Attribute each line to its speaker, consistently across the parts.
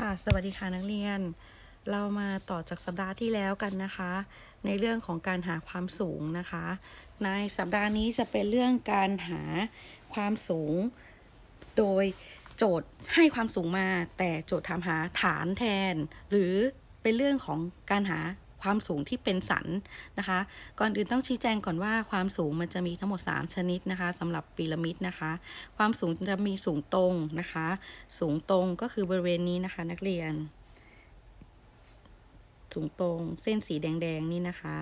Speaker 1: ค่ะสวัสดีค่ะนักเรียน เรามาต่อจากสัปดาห์ที่แล้วกันนะคะ ในเรื่องของการหาความสูงนะคะ ในสัปดาห์นี้จะเป็นเรื่องการหาความสูง โดยโจทย์ให้ความสูงมา แต่โจทย์ถามหาฐานแทน หรือเป็นเรื่องของการหา ความสูงที่เป็นสันนะคะ ก่อนอื่นต้องชี้แจงก่อนว่าความสูงมันจะมีทั้งหมด 3 ชนิดนะคะสำหรับพีระมิดนะคะ ความสูงจะมีสูงตรงนะคะ สูงตรงก็คือบริเวณนี้นะคะ นักเรียน สูงตรงเส้นสีแดงๆนี่นะคะ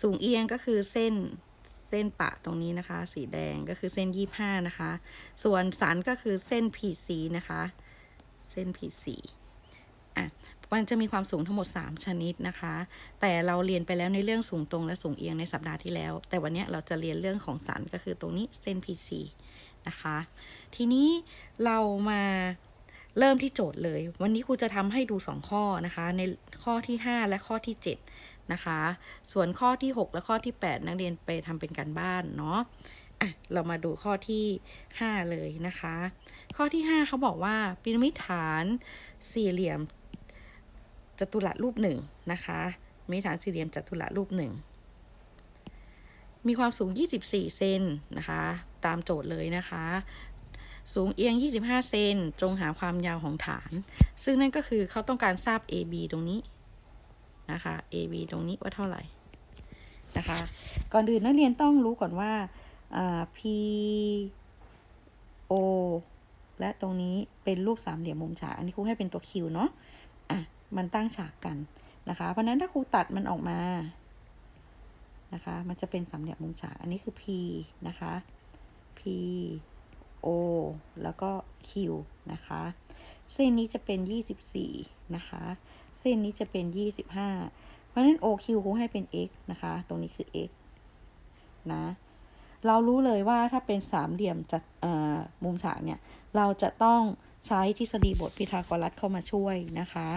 Speaker 1: สูงเอียงก็คือเส้นเส้นปะตรงนี้นะคะ สีแดงก็คือเส้น25นะคะ ส่วนสันก็คือเส้น PC นะคะ เส้น PC อะ มันจะมีความสูงทั้งหมด 3 ชนิดนะคะ แต่เราเรียนไปแล้วในเรื่องสูงตรงและสูงเอียงในสัปดาห์ที่แล้ว แต่วันนี้เราจะเรียนเรื่องของสันก็คือตรงนี้เส้น PC นะคะ ทีนี้เรามาเริ่มที่โจทย์เลย วันนี้ครูจะทำให้ดู 2 ข้อนะคะ ในข้อที่ 5 และข้อที่ 7 นะคะ ส่วนข้อที่ 6 และข้อที่ 8 นักเรียนไปทำเป็นการบ้านเนาะอะเรามาดูข้อที่ 5 เลยนะคะ ข้อที่ 5เขาบอกว่าพีระมิดฐานสี่เหลี่ยม จัตุรัสรูปหนึ่งนะคะมีฐานสี่เหลี่ยมจัตุรัสรูปหนึ่งมีความสูง 24 เซนนะคะ ตามโจทย์เลยนะคะ สูงเอียง 25 เซนจงหาความยาวของฐาน ซึ่งนั่นก็คือเขาต้องการทราบ AB ตรงนี้นะคะ AB ตรงนี้ว่าเท่าไหร่นะคะ ก่อนอื่นนักเรียนต้องรู้ก่อนว่า P O และตรงนี้เป็นรูปสามเหลี่ยมมุมฉาก อันนี้ครูให้เป็นตัว Q เนาะ มันตั้งฉากกันนะคะ เพราะนั้นถ้าครูตัดมันออกมานะคะ มันจะเป็นสามเหลี่ยมมุมฉาก อันนี้คือ P นะคะ P O แล้วก็ Q นะคะ เส้นนี้จะเป็น 24 นะคะ เส้นนี้จะเป็น 25 เพราะฉะนั้น OQ ครูให้เป็น x นะคะ ตรงนี้คือ x นะ เรารู้เลยว่าถ้าเป็นสามเหลี่ยมจัดมุมฉากเนี่ย เราจะต้อง ใช้ทฤษฎีบทพีทาโกรัสเข้ามาช่วยนะคะ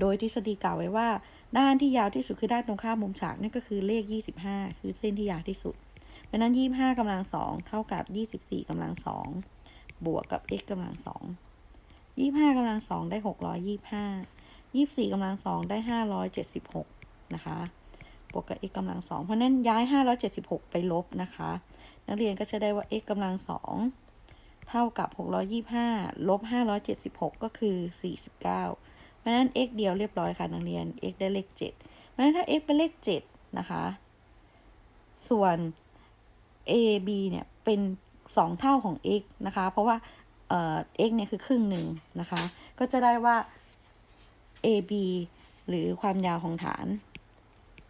Speaker 1: โดยทฤษฎีกล่าวไว้ว่า ด้านที่ยาวที่สุดคือด้านตรงข้ามมุมฉากนั่นก็คือเลข 25 คือเส้นที่ยาวที่สุดเพราะนั้น 25กำลังสองเท่ากับ 24กำลังสองบวกกับ x กำลังสอง25กำลังสองได้ 625 24กำลังสองได้ 576 นะคะ บวกกับ x กำลังสองเพราะนั้นย้าย 576 ไปลบนะคะ นักเรียนก็จะได้ว่า x กำลังสอง เท่ากับ 625 ลบ 576 ก็คือ 49เพราะฉะนั้น x เดียวเรียบร้อยค่ะนักเรียน x ได้เลข 7 เพราะฉะนั้นถ้า x เป็นเลข 7 นะคะ ส่วน a b เนี่ยเป็น 2 เท่าของ x นะคะ เพราะว่าเอ่อ x เนี่ยคือครึ่งหนึ่งนะคะ ก็จะได้ว่า a b หรือความยาวของฐาน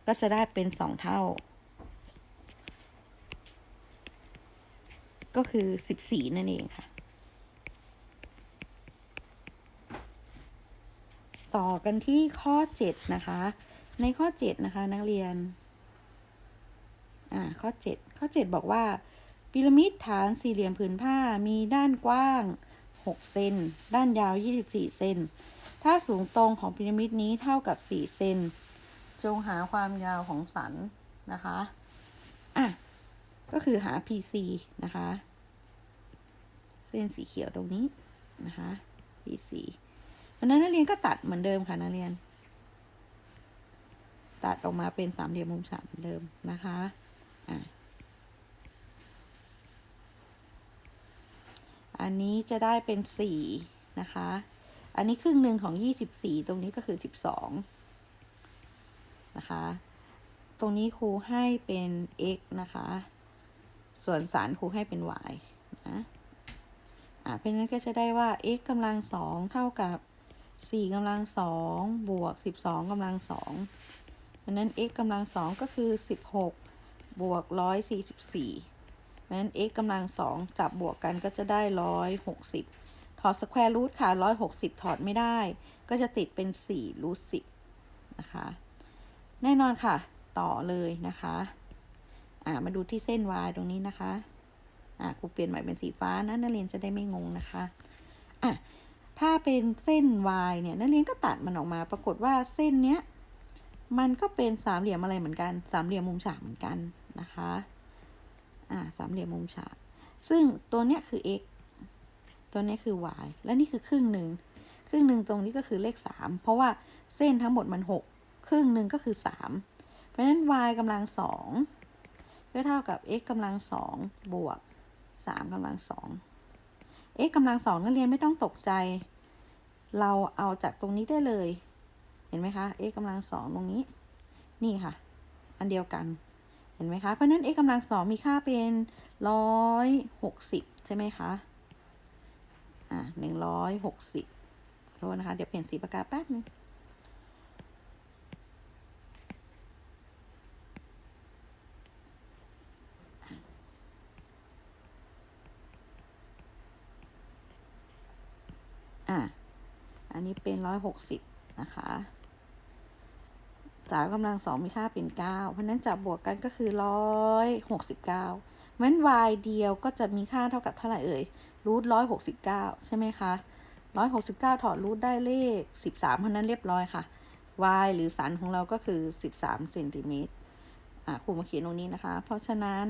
Speaker 1: ก็จะได้เป็น 2 เท่า ก็คือ14นั่นเองค่ะ ต่อกันที่ข้อ7นะคะ ในข้อ7นะคะ นักเรียน อ่า ข้อ7ข้อ7บอกว่าพีระมิดฐานสี่เหลี่ยมผืนผ้ามีด้านกว้าง 6 เซน ด้านยาว 24 เซน ถ้าสูงตรงของพีระมิดนี้เท่ากับ 4 เซน จงหาความยาวของสันนะคะ อะ ก็คือหา PC นะคะ เส้นสีเขียวตรงนี้นะคะ PC วันนั้นนักเรียนก็ตัดเหมือนเดิมค่ะนักเรียน ตัดออกมาเป็นสามเหลี่ยมมุมฉากเหมือนเดิมนะคะอะอันนี้จะได้เป็นสี่นะคะ อันนี้ครึ่งหนึ่งของยี่สิบสี่ตรงนี้ก็คือสิบสองนะคะ ตรงนี้ครูให้เป็น x นะคะ ส่วนสารครูให้เป็น y นะอะเพราะนั้นก็จะได้ว่า x กำลังสองเท่ากับสี่กำลังสองบวกสิบสองกำลังสองเพราะนั้น x กำลังสองก็คือสิบหกบวกร้อยสี่สิบสี่เพราะนั้น x กำลังสองจับบวกกันก็จะได้ร้อยหกสิบถอดสแควร์รูทค่ะร้อยหกสิบถอดไม่ได้ ก็จะติดเป็นสี่รูทสิบนะคะ แน่นอนค่ะ ต่อเลยนะคะ อ่ามาดูที่เส้น y ตรงนี้นะคะ อ่าครูเปลี่ยนใหม่เป็นสีฟ้านะนักเรียนจะได้ไม่งงนะคะอะถ้าเป็นเส้น y เนี่ยนักเรียนก็ตัดมันออกมา ปรากฏว่าเส้นเนี้ยมันก็เป็นสามเหลี่ยมอะไรเหมือนกัน สามเหลี่ยมมุมฉากเหมือนกันนะคะ อ่าสามเหลี่ยมมุมฉาก ซึ่งตัวเนี้ยคือ x ตัวนี้คือ y และนี่คือครึ่งหนึ่ง ครึ่งหนึ่งตรงนี้ก็คือเลขสามเพราะว่าเส้นทั้งหมดมันหกครึ่งหนึ่งก็คือสามเพราะฉะนั้น y กำลังสอง ก็เท่ากับ x กำลังสองบวกสามกำลังสอง x กำลังสองนักเรียนไม่ต้องตกใจ เราเอาจากตรงนี้ได้เลย เห็นไหมคะ x กำลังสองตรงนี้ นี่ค่ะ อันเดียวกัน เห็นไหมคะ เพราะนั้น x กำลังสองมีค่าเป็นร้อยหกสิบใช่ไหมคะ อะหนึ่งร้อยหกสิบโทษนะคะ เดี๋ยวเปลี่ยนสีปากกาแป๊บนึง อะ อั นนี้เป็นร้อยหกสิบนะคะสามกำลังสองมีค่าเป็นเก้าเพราะนั้นจับบวกกันก็คือร้อยหกสิบเก้าเพราะนั้น y เดียวก็จะมีค่าเท่ากับเท่าไหร่เอ่ยรูทร้อยหกสิบเก้าใช่ไหมคะร้อยหกสิบเก้าถอดรูทได้เลขสิบสามเพราะนั้นเรียบร้อยค่ะ y หรือสันของเราก็คือสิบสามเซนติเมตรอะครูมาเขียนตรงนี้นะคะ เพราะฉะนั้น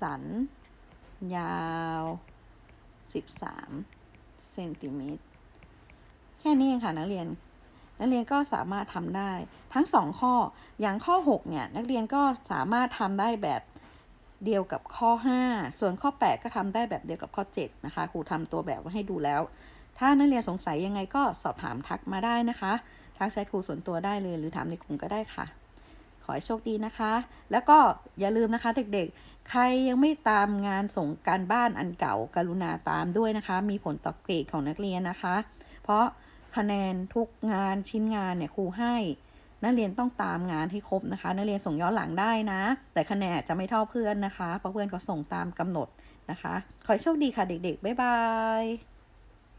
Speaker 1: สันยาวสิบสามเซนติเมตร ค่นี้เองค่ะนักเรียน นักเรียนก็สามารถทำได้ทั้งสองข้ออย่างข้อ 6 เนี่ย นักเรียนก็สามารถทำได้แบบเดียวกับข้อ 5 ส่วนข้อ 8 ก็ทำได้แบบเดียวกับข้อ 7 นะคะครูทำตัวแบบไว้ให้ดูแล้ว ถ้านักเรียนสงสัยยังไงก็สอบถามทักมาได้นะคะ ทักใช้ครูส่วนตัวได้เลยหรือถามในกลุ่มก็ได้ค่ะ ขอให้โชคดีนะคะ แล้วก็อย่าลืมนะคะเด็กๆ ใครยังไม่ตามงานส่งการบ้านอันเก่า กรุณาตามด้วยนะคะ มีผลต่อเกรดของนักเรียนนะคะ เพราะ คะแนนทุกงานชิ้นงานเนี่ยครูให้ นักเรียนต้องตามงานให้ครบนะคะ นักเรียนส่งย้อนหลังได้นะ แต่คะแนนจะไม่เท่าเพื่อนนะคะ เพราะเพื่อนเขาส่งตามกำหนดนะคะ ขอโชคดีค่ะเด็กๆ บ๊ายบาย